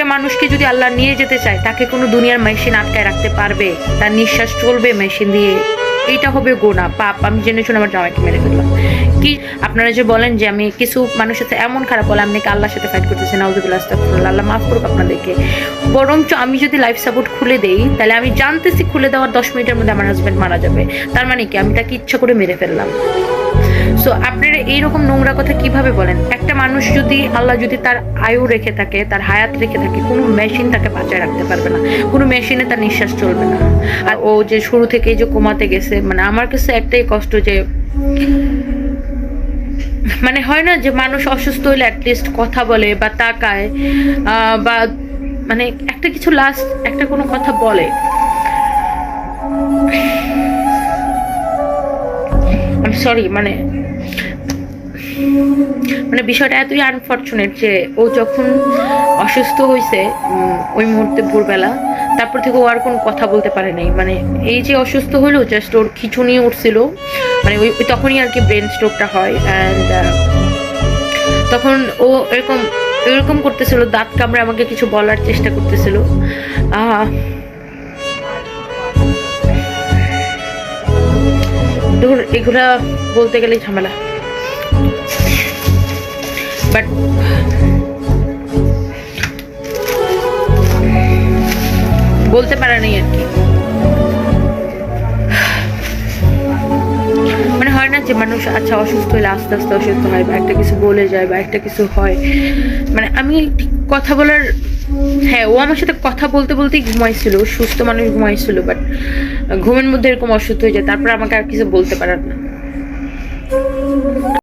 একটা মানুষকে যদি আল্লাহ নিয়ে যেতে চায়, তাকে কোনো দুনিয়ার মেশিন আটকায় রাখতে পারবে? তার নিঃশ্বাস চলবে মেশিন দিয়ে। এইটা হবে গোনা। পাপ, আমি জেনে শুনে আমার জামাইকে মেরে ফেললাম। কি, আপনারা যে বলেন যে আমি কিছু মানুষের সাথে এমন খারাপ বলে আমি নাকি আল্লাহর সাথে ফাইট করতেছি নাউজুবিল্লাহ, আস্তাগফিরুল্লাহ, আল্লাহ মাফ করুক আপনাদেরকে। বরঞ্চ আমি যদি লাইফ সাপোর্ট খুলে দেই, তাহলে আমি জানতেছি খুলে দেওয়ার দশ মিনিটের মধ্যে আমার হাজব্যান্ড মারা যাবে। তার মানে কি, আমি তাকে ইচ্ছা করে মেরে ফেললাম। সো আপনারা এইরকম নোংরা কথা কীভাবে বলেন? একটা মানুষ যদি আল্লাহ যদি তার আয়ু রেখে থাকে, তার হায়াত রেখে থাকে, কোনো মেশিন তাকে বাঁচায় রাখতে পারবে না। কোনো মেশিনে তার নিঃশ্বাস চলবে না। আর ও যে শুরু থেকে যে কমাতে গেছে মানে আমার কাছে একটাই কষ্ট যে মানে হয় না যে মানুষ অসুস্থ হলে অ্যাটলিস্ট কথা বলে বা তাকায় বা মানে একটা কিছু লাস্ট একটা কোনো কথা বলে। সরি মানে মানে বিষয়টা এতই আনফর্চুনেট যে ও যখন অসুস্থ হয়েছে ওই মুহূর্তে ভোরবেলা, তারপর থেকে ও আর কোনো কথা বলতে পারে নাই। মানে এই যে অসুস্থ হলো জাস্ট ওর খিচুনি উঠছিল মানে ওই তখনই আর কি ব্রেন স্ট্রোকটা হয় অ্যান্ড তখন ও এরকম এরকম করতেছিল, দাঁত কামড়ে আমাকে কিছু বলার চেষ্টা করতেছিল। ধর এগুলা বলতে গেলে ঝামেলা। বাট বলতে পারে নাই আর কি। মানে হয় না যে মানুষ আচ্ছা অসুস্থ হলে আস্তে আস্তে অসুস্থ হয় বা একটা কিছু বলে যায়, বা একটা কিছু হয়। মানে আমি কথা বলার হ্যাঁ ও আমার সাথে কথা বলতে বলতেই ঘুমাইছিল সুস্থ মানুষ ঘুমাইছিল বাট ঘুমের মধ্যে এরকম অসুস্থ হয়ে যায়, তারপর আমাকে আর কিছু বলতে পারার না।